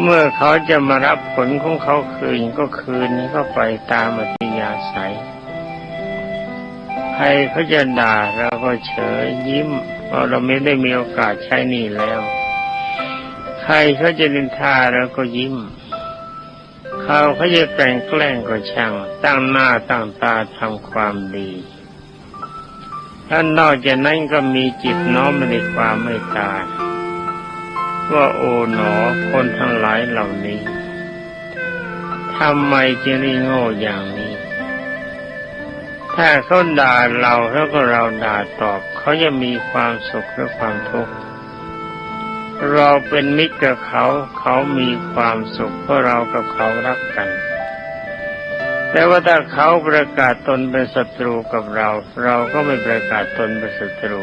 เมื่อเขาจะมารับผลของเขาคืนก็คืนก็ไปตามอัธยาศัยใครเขาจะด่าเราก็เฉยยิ้มเพราะเราไม่ได้มีโอกาสใช้หนี่แล้ว ใครเขาจะนินทาเราก็ยิ้ม เขาเขาจะแต่งแกล้งก็ช่าง ตั้งหน้าตั้งตาทำความดีท่านนอกจากนั้นก็มีจิตน้อมในความเมตตาย ว่าโอ๋หนอคนทั้งหลายเหล่านี้ทำไมจึงได้โง่อย่างนี้ ถ้าเขาด่าเราแล้วก็เราด่าตอบ เขาจะมีความสุขหรือความทุกข์เราเป็นมิตรกับเขา เขามีความสุขเพราะเรากับเขารักกัน แต่ว่าถ้าเขาประกาศตนเป็นศัตรูกับเรา เราก็ไม่ประกาศตนเป็นศัตรู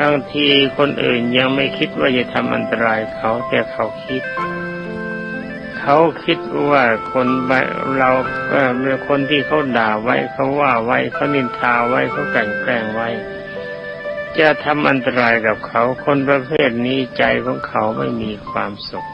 บางทีคนอื่นยังไม่คิดว่าจะทำอันตรายเขาแต่เขาคิด เขาคิดว่าคนเราเป็นคนที่เขาด่าไว้เขาว่าไว้เขานินทาไว้เขากลั่นแกล้งไว้ จะทำอันตรายกับเขา คนประเภทนี้ใจของเขาไม่มีความสุข